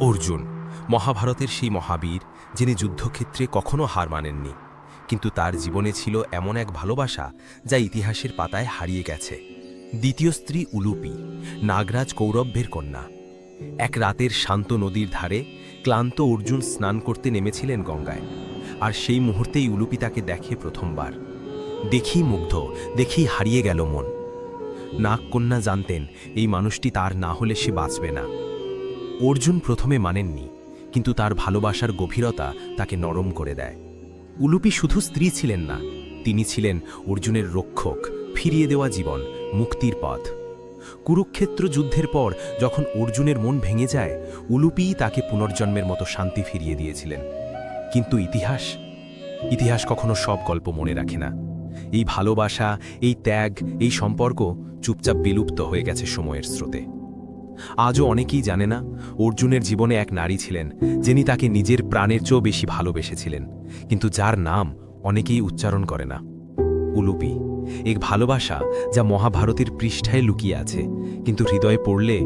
অর্জুন, মহাভারতের সেই মহাবীর, যিনি যুদ্ধক্ষেত্রে কখনো হার মানেননি, কিন্তু তার জীবনে ছিল এমন এক ভালোবাসা যা ইতিহাসের পাতায় হারিয়ে গেছে। দ্বিতীয় স্ত্রী উলুপি, নাগরাজ কৌরব্যের কন্যা। এক রাতের শান্ত নদীর ধারে ক্লান্ত অর্জুন স্নান করতে নেমেছিলেন গঙ্গায়, আর সেই মুহূর্তেই উলুপি তাকে দেখে প্রথমবার। দেখি মুগ্ধ, দেখি হারিয়ে গেল মন। নাগকন্যা জানতেন, এই মানুষটি তার না হলে সে বাঁচবে না। অর্জুন প্রথমে মানেননি, কিন্তু তার ভালোবাসার গভীরতা তাকে নরম করে দেয়। উলুপি শুধু স্ত্রী ছিলেন না, তিনি ছিলেন অর্জুনের রক্ষক, ফিরিয়ে দেওয়া জীবন, মুক্তির পথ। কুরুক্ষেত্র যুদ্ধের পর যখন অর্জুনের মন ভেঙে যায় উলুপিই তাকে পুনর্জন্মের মতো শান্তি ফিরিয়ে দিয়েছিলেন। কিন্তু ইতিহাস? ইতিহাস কখনো সব গল্প মনে রাখে না। এই ভালোবাসা, এই ত্যাগ, এই সম্পর্ক চুপচাপ বিলুপ্ত হয়ে গেছে সময়ের স্রোতে। আজও অনেকেই জানে না অর্জুনের জীবনে এক নারী ছিলেন যিনি তাকে নিজের প্রাণের চেয়েও বেশি ভালোবেসেছিলেন। কিন্তু যার নাম অনেকেই উচ্চারণ করে না। উলুপি, এক ভালোবাসা যা মহাভারতের পৃষ্ঠায় লুকিয়ে আছে, কিন্তু হৃদয়ে পড়লে